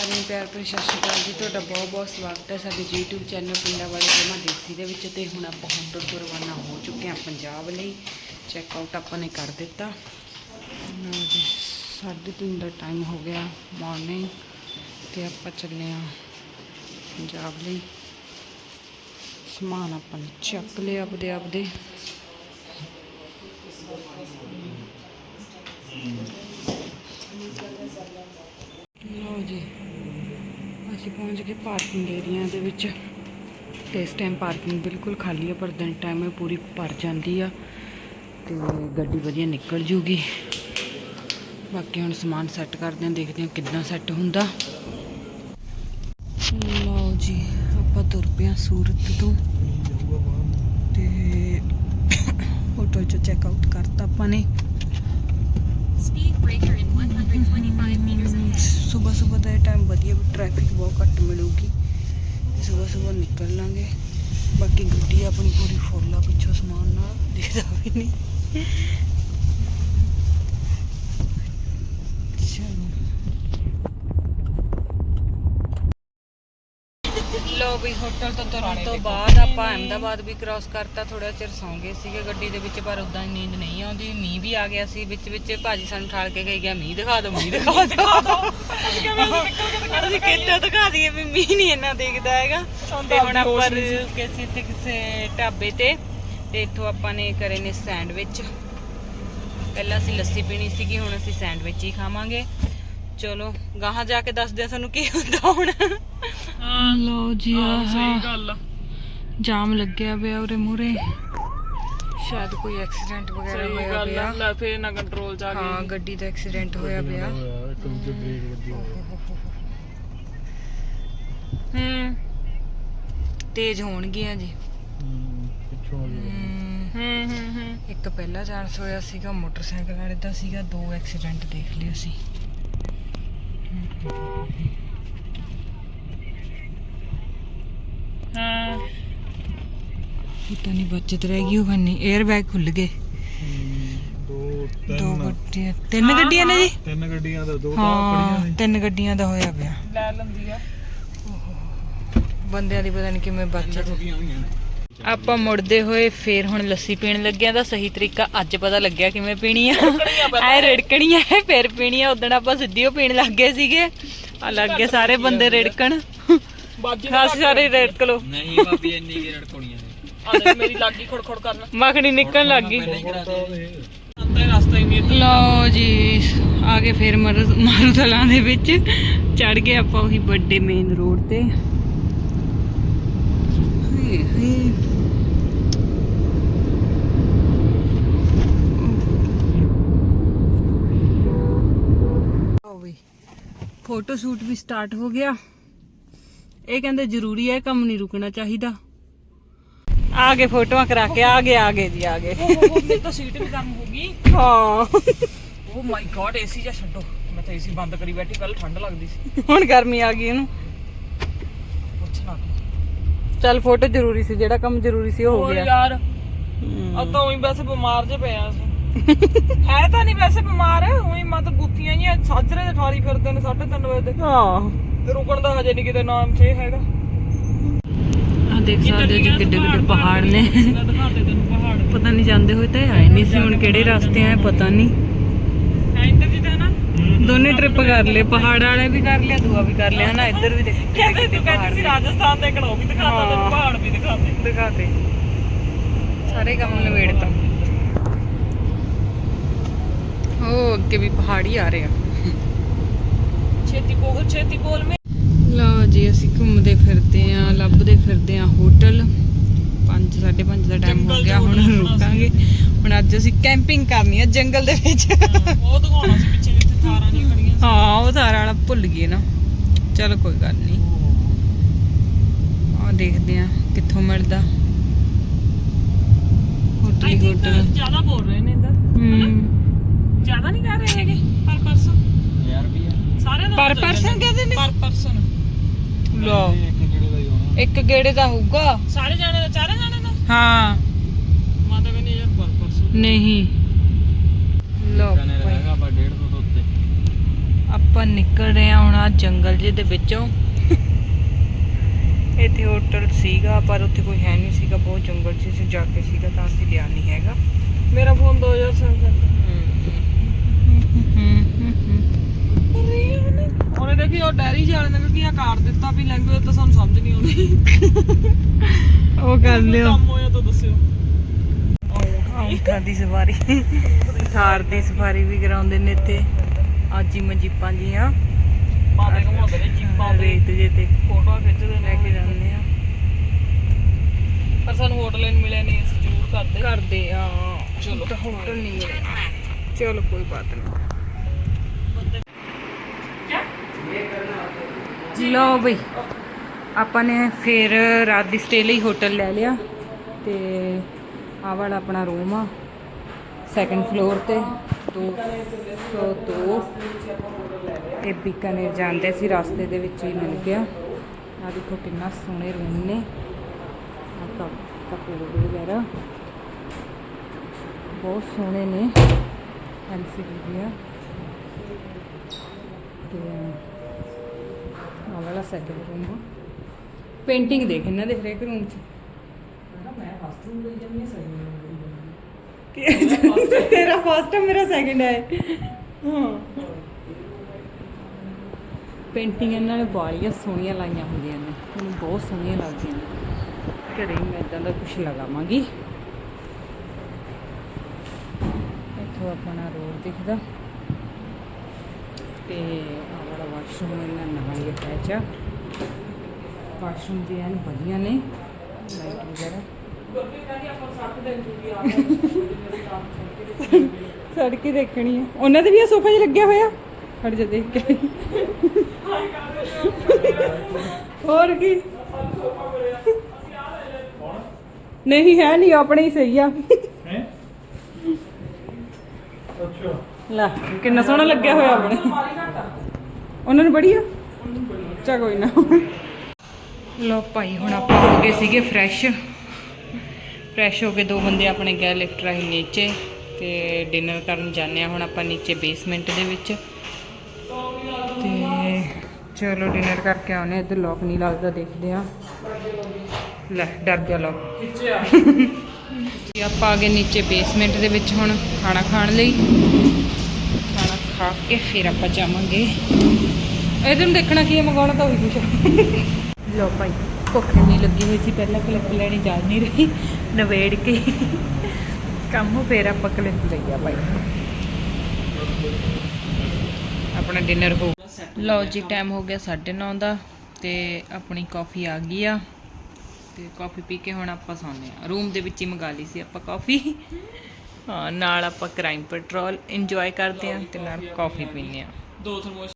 ਸਾਰਿਆਂ ਪਿਆਰ ਭਰੀ ਸਤਿ ਸ਼੍ਰੀ ਅਕਾਲ ਜੀ। ਤੁਹਾਡਾ ਬਹੁਤ ਬਹੁਤ ਸਵਾਗਤ ਹੈ ਸਾਡੇ YouTube ਚੈਨਲ ਪਿੰਡਾਂ ਵਾਲੇ ਜਮਾ ਦੇਸੀ ਦੇ ਵਿੱਚ ਤੇ ਹੁਣ ਆਪਾਂ ਹੋਟਲ ਤੋਂ ਰਵਾਨਾ ਹੋ ਚੁੱਕੇ ਹਾਂ ਪੰਜਾਬ ਲਈ। ਚੈੱਕ ਆਊਟ ਆਪਾਂ ਨੇ ਕਰ ਦਿੱਤਾ। ਸਾਢੇ ਤਿੰਨ ਦਾ ਟਾਈਮ ਹੋ ਗਿਆ ਮਾਰਨਿੰਗ ਤੇ ਆਪਾਂ ਚੱਲੇ ਹਾਂ ਪੰਜਾਬ ਲਈ। ਸਮਾਨ ਆਪਾਂ ਨੇ ਚੱਕ ਲਿਆ ਆਪਦੇ ਆਪਦੇ। ਲਓ ਜੀ ਅਸੀਂ ਪਹੁੰਚ ਗਏ ਪਾਰਕਿੰਗ ਏਰੀਆ ਦੇ ਵਿੱਚ। ਤੇ ਇਸ ਟਾਈਮ ਪਾਰਕਿੰਗ ਬਿਲਕੁਲ ਖਾਲੀ ਹੈ ਪਰ ਦਿਨ ਟਾਈਮ ਇਹ ਪੂਰੀ ਭਰ ਜਾਂਦੀ ਆ। ਤੇ ਗੱਡੀ ਵਧੀਆ ਨਿਕਲ ਜੂਗੀ। ਬਾਕੀ ਹੁਣ ਸਮਾਨ ਸੈੱਟ ਕਰਦੇ ਹਾਂ ਦੇਖਦੇ ਹਾਂ ਕਿੱਦਾਂ ਸੈੱਟ ਹੁੰਦਾ। ਲਓ ਜੀ ਆਪਾਂ ਤੁਰ ਹਾਂ ਸੂਰਤ ਤੋਂ। ਤੇ ਹੋਟਲ ਚ ਚੈੱਕ ਆਊਟ ਕਰਤਾ ਆਪਾਂ ਨੇ। Speed breaker in 125 meters ahead. ਸਵੇਰ ਸਵੇਰ ਦਾ ਟਾਈਮ ਵਧੀਆ ਟ੍ਰੈਫਿਕ ਬਹੁਤ ਘੱਟ ਮਿਲੂਗੀ। ਸਵੇਰ ਸਵੇਰ ਨਿਕਲ ਲਾਂਗੇ। ਬਾਕੀ ਗੱਡੀ ਆਪਣੀ ਪੂਰੀ ਫੁੱਲ ਆ, ਪਿੱਛੋਂ ਸਮਾਨ ਨਾਲ ਦਿਖਦਾ ਵੀ ਨਹੀਂ ਚਲੋ ਲੋ ਵੀ ਹੋਟਲ ਤੋਂ ਤੁਰਨ ਤੋਂ ਬਾਅਦ ਆਪਾਂ ਅਹਿਮਦਾਬਾਦ ਵੀ ਕ੍ਰਾਸ ਕਰਤਾ ਥੋੜਾ ਚਿਰ ਸੌਂ ਗਏ ਸੀਗੇ ਗੱਡੀ ਦੇ ਵਿੱਚ ਪਰ ਉਦਾਂ ਨੀਂਦ ਨਹੀਂ ਆਉਂਦੀ। ਮੀਂਹ ਵੀ ਆ ਗਿਆ ਸੀ ਵਿੱਚ ਵਿੱਚ ਭਾਜੀ ਸਾਨੂੰ ਠਾਲ ਕੇ ਗਈ ਗਿਆ ਮੀਂਹ ਦਿਖਾ ਦਿਓ ਮੀਂਹ ਦਿਖਾ ਦਿਓ। ਅਸੀਂ ਕਿੱਥੇ ਦਿਖਾ ਦਈਏ ਵੀ ਮੀਂਹ ਨਹੀਂ ਇੰਨਾ ਦੇਖਦਾ ਹੈਗਾ। ਤੇ ਹੁਣ ਆਪਾਂ ਕਿਸੇ ਤੇ ਕਿਸੇ ਢਾਬੇ ਤੇ ਤੇ ਇੱਥੋਂ ਆਪਾਂ ਨੇ ਕਰੇ ਨੇ ਸੈਂਡਵਿਚ। ਪਹਿਲਾਂ ਅਸੀਂ ਲੱਸੀ ਪੀਣੀ ਸੀਗੀ ਹੁਣ ਅਸੀਂ ਸੈਂਡਵਿਚ ਹੀ ਖਾਵਾਂਗੇ। ਚਲੋ ਗਾਹਾਂ ਜਾ ਕੇ ਦੱਸਦੇ ਆ ਸਾਨੂੰ ਕੀ ਹੁੰਦਾ ਹੁਣ। ਜੀ ਸਹੀ ਗੱਲ ਜਾਮ ਲੱਗਿਆ ਪਿਆ ਉਰੇ ਮੂਰੇ ਸ਼ਾਇਦ ਕੋਈ ਐਕਸੀਡੈਂਟ ਵਗੈਰਾ ਹੋਇਆ ਪਿਆ। ਲੈ ਫੇਰ ਨਾ ਕੰਟਰੋਲ ਜਾ ਹਾਂ ਗੱਡੀ ਦਾ ਐਕਸੀਡੈਂਟ ਹੋਇਆ ਪਿਆ। ਹੂੰ। ਤੇਜ਼ ਹੋਣਗੀਆਂ ਜੀ। ਹਮ, ਹੂੰ। ਹੂੰ ਹੂੰ ਇੱਕ ਪਹਿਲਾ ਚਾਂਸ ਹੋਇਆ ਸੀਗਾ ਮੋਟਰਸਾਈਕਲ ਵਾਲੇ ਦਾ ਸੀਗਾ ਦੋ ਐਕਸੀਡੈਂਟ ਦੇਖ ਲਿਓ ਸੀ ਹਾਂ ਪਤਾ ਨਹੀਂ ਬਚਤ ਰਹਿ ਗਈ ਉਹ ਨਹੀਂ 에ਅਰ ਬੈਗ ਖੁੱਲ ਗਏ। ਦੋ ਦੋ ਗੱਡੀਆਂ ਤਿੰਨ ਗੱਡੀਆਂ ਨੇ ਜੀ? ਤਿੰਨ ਗੱਡੀਆਂ ਦਾ ਦੋ ਤਾਂ ਹਾਂ ਤਿੰਨ ਗੱਡੀਆਂ ਦਾ ਹੋਇਆ ਪਿਆ। ਲੈ ਲੈਂਦੀ ਆ। ਬੰਦਿਆਂ ਦੀ ਪਤਾ ਨਹੀਂ ਕਿਵੇਂ ਬਚਤ। ਆਪਾਂ ਮੁੜਦੇ ਹੋਏ ਫੇਰ ਹੁਣ ਲੱਸੀ ਪੀਣ ਲੱਗਿਆ ਦਾ ਸਹੀ ਤਰੀਕਾ ਅੱਜ ਪਤਾ ਲੱਗਿਆ ਕਿਵੇਂ ਪੀਣੀ ਆ। ਐ ਰਿੜਕਣੀ ਆ ਫੇਰ ਪੀਣੀ ਆ ਉਦੋਂ ਆਪਾਂ ਸਿੱਧੀ ਓ ਪੀਣ ਲੱਗ ਗਏ ਸੀਗੇ। ਆ ਲੱਗ ਗਏ ਸਾਰੇ ਬੰਦੇ ਰਿੜਕਣ। ਬਾਜੀ ਖਾਸ ਸਾਰੇ ਰਿੜਕ ਲੋ ਨਹੀਂ ਭਾਬੀ ਇੰਨੀ ਕਿ ਰੜਕੋਣੀਆਂ ਨੇ ਆ ਲੈ ਮੇਰੀ ਲਾਗੀ ਕਰਨ। ਮੱਖਣੀ ਨਿਕਲਣ ਲੱਗ ਗਈ। ਅੰਦਰ ਰਸਤਾ ਹੀ ਨਹੀਂ ਲਓ ਜੀ ਆ ਗਏ ਫੇਰ ਮਾਰੂ ਮਾਰੂਥਲਾਂ ਦੇ ਵਿੱਚ। ਚੜ ਗਏ ਆਪਾਂ ਉਹੀ ਵੱਡੇ ਮੇਨ ਰੋਡ ਤੇ। ਹਾਏ ਹਾਏ। ਵੀ ਫੋਟੋ ਸ਼ੂਟ ਵੀ ਸਟਾਰਟ ਹੋ ਗਿਆ। ਇਹ ਕਹਿੰਦੇ ਜ਼ਰੂਰੀ ਹੈ ਕੰਮ ਨਹੀਂ ਰੁਕਣਾ ਚਾਹੀਦਾ। ਆ ਗਏ ਫੋਟੋਆਂ ਕਰਾ ਕੇ ਆ ਗਏ ਆ ਗਏ ਜੀ ਆ ਗਏ ਉਹ ਮੇਰੀ ਤਾਂ ਸੀਟ ਵੀ ਗਰਮ ਹੋ ਗਈ। ਹਾਂ। ਓ ਮਾਈ ਗॉड ਏਸੀ ਜਾਂ ਛੱਡੋ। ਮੈਂ ਤਾਂ ਏਸੀ ਬੰਦ ਕਰੀ ਬੈਠੀ ਪਹਿਲਾਂ ਠੰਡ ਲੱਗਦੀ ਸੀ। ਹੁਣ ਗਰਮੀ ਆ ਗਈ ਇਹਨੂੰ। ਪੁੱਛ ਨਾ ਤੂੰ। ਚੱਲ ਫੋਟੋ ਜ਼ਰੂਰੀ ਸੀ ਜਿਹੜਾ ਕੰਮ ਜ਼ਰੂਰੀ ਸੀ ਉਹ ਹੋ ਹੋਰ ਗਿਆ। ਯਾਰ ਆ ਤਾਂ ਉਹੀ ਵੈਸੇ ਬਿਮਾਰ ਜੇ ਪਿਆ ਸੀ ਹੈ ਤਾਂ ਨਹੀਂ ਵੈਸੇ ਬਿਮਾਰ ਉਹੀ ਮਤ ਬੁੱਤੀਆਂ ਜੀਆਂ ਸਾਜਰੇ ਦੇ ਠਾਰੀ ਫਿਰਦੇ ਨੇ 3:30 ਵਜੇ ਦੇ ਹਾਂ। ਤੇ ਰੁਕਣ ਦਾ ਹਜੇ ਨਹੀਂ ਕਿਤੇ ਨਾਮ ਸੇ ਹੈਗਾ। ਦੇਖ ਸਕਦੇ ਹੋ ਜੀ ਕਿੱਡੇ ਕਿੱਡੇ ਪਹਾੜ ਨੇ। ਪਤਾ ਨਹੀਂ ਜਾਂਦੇ ਹੋਏ ਤਾਂ ਆਏ ਨਹੀਂ ਸੀ ਹੁਣ ਕਿਹੜੇ ਰਸਤੇ ਆਏ ਪਤਾ ਨਹੀਂ। ਹੈ ਦੋਨੇ ਟ੍ਰਿਪ ਕਰ ਲਏ ਪਹਾੜ ਵਾਲੇ ਵੀ ਕਰ ਲਿਆ ਦੂਆ ਵੀ ਕਰ ਲਿਆ ਹਨਾ ਇੱਧਰ ਵੀ ਦੇਖ ਕਹਿੰਦੇ ਤੂੰ ਕਹਿੰਦੀ ਸੀ ਰਾਜਸਥਾਨ ਦੇ ਕਣੋ ਵੀ ਦਿਖਾਤਾ ਤੈਨੂੰ ਪਹਾੜ ਵੀ ਦਿਖਾਤੇ। ਦਿਖਾਤੇ। ਸਾਰੇ ਕੰਮ ਨਵੇੜਤਾ ਉਹ ਅੱਗੇ ਵੀ ਪਹਾੜੀ ਆ ਰਹੇ ਆ। ਛੇਤੀ ਬੋਲ ਛੇਤੀ ਬੋਲ ਮੇ। ਲਓ ਜੀ ਅਸੀਂ ਘੁੰਮਦੇ ਫਿਰਦੇ ਆਂ ਲੱਭਦੇ ਫਿਰਦੇ ਆਂ ਹੋਟਲ 5 5:30 ਦਾ ਟਾਈਮ ਹੋ ਗਿਆ ਹੁਣ ਰੁਕਾਂਗੇ। ਹੁਣ ਅੱਜ ਅਸੀਂ ਕੈਂਪਿੰਗ ਕਰਨੀ ਆ ਜੰਗਲ ਦੇ ਵਿੱਚ। ਉਹ ਦਿਖਾਉਣਾ ਸੀ ਪਿੱਛੇ ਜਿੱਥੇ ਥਾਰਾਂ ਨਹੀਂ ਖੜੀਆਂ ਹਾਂ ਉਹ ਸਾਰਾ ਵਾਲਾ ਭੁੱਲ ਗਏ ਨਾ। ਚਲੋ ਕੋਈ ਗੱਲ ਨਹੀਂ ਆ ਦੇਖਦੇ ਆਂ ਕਿੱਥੋਂ ਮਿਲਦਾ। ਹੋਟਲ ਹੋਟਲ ਜ਼ਿਆਦਾ ਬੋਲ ਰਹੇ ਨੇ ਇੰਦਰ ਹੂੰ। ਜ਼ਿਆਦਾ ਨਹੀਂ ਕਰ ਰਹੇ ਹੈਗੇ ਪਰ ਪਰਸਨ ਯਾਰ ਵੀ ਆ। ਸਾਰੇ ਦਾ ਪਰ person ਕਹਿੰਦੇ ਨੇ? ਪਰ ਪਰਸਨ ਲਓ ਇੱਕ ਗੇੜੇ ਦਾ ਹੋਊਗਾ। ਸਾਰੇ ਜਾਣੇ ਦਾ ਚਾਰੇ ਜਾਣੇ ਦਾ? ਹਾਂ। ਮਾਤਾ ਕਹਿੰਦੀ ਯਾਰ ਪਰ ਪਰਸਨ ਨਹੀਂ। ਲਓ ਕਨੇ ਹੈਗਾ ਪਰ 150 ਤੋਂ ਉੱਤੇ। ਆਪਾਂ ਨਿਕਲ ਰਹੇ ਹਾਂ ਹੁਣ ਆ ਜੰਗਲ ਜਿਹੇ ਦੇ ਵਿੱਚੋਂ। ਇੱਥੇ ਹੋਟਲ ਸੀਗਾ ਪਰ ਉੱਥੇ ਕੋਈ ਹੈ ਨਹੀਂ ਸੀਗਾ ਬਹੁਤ ਜੰਗਲ 'ਚ ਸੀ ਜਾ ਕੇ ਸੀਗਾ ਤਾਂ ਅਸੀਂ ਲਿਆ ਨਹੀਂ ਹੈਗਾ। ਮੇਰਾ ਫੋਨ 2000 ਦਾ ਉਹਨੇ ਦੇਖੀ ਉਹ ਡੈਰੀ ਵਾਲੇ ਨੇ ਕੀ ਆ ਕਾਰਡ ਦਿੱਤਾ ਵੀ ਲੈਂਗੁਏਜ ਤਾਂ ਸਾਨੂੰ ਸਮਝ ਨਹੀਂ ਆਉਂਦੀ। ਉਹ ਕਰ ਲਿਓ। ਕੰਮ ਹੋਇਆ ਤਾਂ ਦੱਸਿਓ। ਦੀ ਸਵਾਰੀ। ਥਾਰ ਦੀ ਸਵਾਰੀ ਵੀ ਕਰਾਉਂਦੇ ਨੇ ਇੱਥੇ। ਅੱਜ ਹੀ ਮਜੀਪਾਂ ਜੀਆਂ। ਪਾਦੇ ਘਮਾਉਂਦੇ ਨੇ ਜੀਪਾਂ ਤੇ। ਰੇਤ ਜੇ ਤੇ ਫੋਟੋਆਂ ਖਿੱਚਦੇ ਨੇ। ਕੇ ਜਾਂਦੇ ਆ। ਪਰ ਸਾਨੂੰ ਹੋਟਲ ਨਹੀਂ ਮਿਲਿਆ ਨਹੀਂ ਅਸੀਂ ਜ਼ਰੂਰ ਕਰਦੇ। ਕਰਦੇ ਆ ਚਲੋ। ਹੋਟਲ ਨਹੀਂ ਮਿਲਿਆ। ਚਲੋ ਕੋਈ ਬਾਤ ਨਹੀਂ। ਲਓ ਬਈ, ਆਪਾਂ ਨੇ ਫਿਰ ਰਾਤ ਦੀ ਸਟੇ ਲਈ ਹੋਟਲ ਲੈ ਲਿਆ ਤੇ ਆਹ ਵਾਲਾ ਆਪਣਾ ਰੂਮ ਆ ਸੈਕੰਡ ਫਲੋਰ ਤੇ 202 ਇਹ ਬੀਕਾਨੇਰ ਜਾਂਦੇ ਸੀ, ਰਸਤੇ ਦੇ ਵਿੱਚ ਹੀ ਮਿਲ ਗਿਆ। ਆ ਦੇਖੋ ਕਿੰਨਾ ਸੋਹਣੇ ਰੂਮ ਨੇ। ਆ ਕੱਪ ਵਗੈਰਾ। ਬਹੁਤ ਸੋਹਣੇ ਨੇ ਐਲਸੀਡੀ ਦੀਆਂ। ਤੇ ਆਹ ਵਾਲਾ ਸੈਕਿੰਡ ਰੂਮ ਆ। ਪੇਂਟਿੰਗ ਦੇਖ ਇਹਨਾਂ ਦੇ ਹਰੇਕ ਰੂਮ 'ਚ। ਤੇਰਾ ਫਸਟ ਹੈ ਮੇਰਾ ਸੈਕਿੰਡ ਹੈ ਹਾਂ। ਪੇਂਟਿੰਗ ਇਹਨਾਂ ਨੇ ਬਾਲੀਆਂ ਸੋਹਣੀਆਂ ਲਾਈਆਂ ਹੁੰਦੀਆਂ ਨੇ। ਮੈਨੂੰ ਬਹੁਤ ਸੋਹਣੀਆਂ ਲੱਗਦੀਆਂ ਨੇ। ਘਰੇ ਮੈਂ ਇਦਾਂ ਦਾ ਕੁਝ ਲਗਾਵਾਂਗੀ। ਇੱਥੋਂ ਆਪਣਾ ਰੋਡ ਦਿਖਦਾ। ਤੇ ਵਾਸ਼ਰੂਮ ਇਹਨਾਂ ਨਵਾਂ ਹੀ ਅਟੈਚ ਆ। ਵਾਸ਼ਰੂਮ ਵੀ ਐਨ ਵਧੀਆ ਨੇ। ਲਾਈਟ ਵਗੈਰਾ। ਸੜ ਕੇ ਦੇਖਣੀ ਹੈ ਉਹਨਾਂ ਦੇ ਵੀ ਆ ਸੋਫਾ 'ਚ ਲੱਗਿਆ ਹੋਇਆ। ਖੜ ਜਾ ਦੇਖ ਕੇ। ਹੋਰ ਕੀ? ਨਹੀਂ ਹੈ ਨਹੀਂ ਆਪਣੇ ਹੀ ਸਹੀ ਆ। ਹੈ ਅੱਛਾ। ਲੈ ਕਿੰਨਾ ਸੋਹਣਾ ਲੱਗਿਆ ਹੋਇਆ ਆਪਣੇ। ਉਹਨਾਂ ਨੂੰ ਬੜੀ ਆ ਚਾ ਕੋਈ ਨਾ। ਲੋ ਭਾਈ, ਹੁਣ ਆਪਾਂ ਹੋ ਗਏ ਸੀਗੇ ਫਰੈਸ਼ ਫਰੈਸ਼ ਹੋ ਕੇ ਦੋ ਬੰਦੇ ਆਪਣੇ ਗਏ ਲਿਫਟ ਰਾਹੀਂ ਨੀਚੇ ਤੇ ਡਿਨਰ ਕਰਨ ਜਾਂਦੇ ਆ। ਹੁਣ ਆਪਾਂ ਨੀਚੇ ਬੇਸਮੈਂਟ ਦੇ ਵਿੱਚ। ਤੇ ਚਲੋ ਡਿਨਰ ਕਰਕੇ ਆਉਨੇ ਇੱਧਰ ਲੋਕ ਨਹੀਂ ਲੱਗਦਾ ਦੇਖਦੇ ਆ। ਲੈ, ਡਰ ਗਿਆ ਲੋਕ। ਜੀ ਆਪਾਂ ਆ ਗਏ ਨੀਚੇ ਬੇਸਮੈਂਟ ਦੇ ਵਿੱਚ ਹੁਣ ਖਾਣਾ ਖਾਣ ਲਈ। ਖਾਣਾ ਖਾ ਕੇ ਫਿਰ ਆਪਾਂ ਜਾਵਾਂਗੇ। ਇਹਦੇ ਨੂੰ ਦੇਖਣਾ ਕੀ ਹੈ ਮੰਗਾਉਣਾ ਤਾਂ ਉਹੀ ਕੁਛ ਲੋ ਭਾਈ ਭੁੱਖ ਨਹੀਂ ਲੱਗੀ ਹੋਈ ਸੀ ਪਹਿਲਾਂ ਕਲਿੱਪ ਲੈਣੀ ਜਾ ਨਹੀਂ ਰਹੀ ਨਵੇੜ ਕੇ ਕੰਮ ਫਿਰ ਆਪਾਂ ਕਲਿੱਪ ਲਈਆ ਭਾਈ। ਆਪਣਾ ਡਿਨਰ ਹੋ ਲਓ ਜੀ ਟਾਈਮ ਹੋ ਗਿਆ 9:30 ਦਾ ਤੇ ਆਪਣੀ ਕਾਫੀ ਆ ਗਈ ਆ। ਤੇ ਕਾਫੀ ਪੀ ਕੇ ਹੁਣ ਆਪਾਂ ਸੌਂਦੇ ਆ ਰੂਮ ਦੇ ਵਿੱਚ ਹੀ ਮੰਗਾ ਲਈ ਸੀ ਆਪਾਂ ਕਾਫੀ ਹਾਂ ਨਾਲ ਆਪਾਂ ਕ੍ਰਾਈਮ ਪੈਟਰੋਲ ਇੰਜੋਏ ਕਰਦੇ ਆ ਤੇ ਨਾਲ ਕਾਫੀ ਪੀਂਦੇ ਆ ਦੋ ਥਰਮੋਸ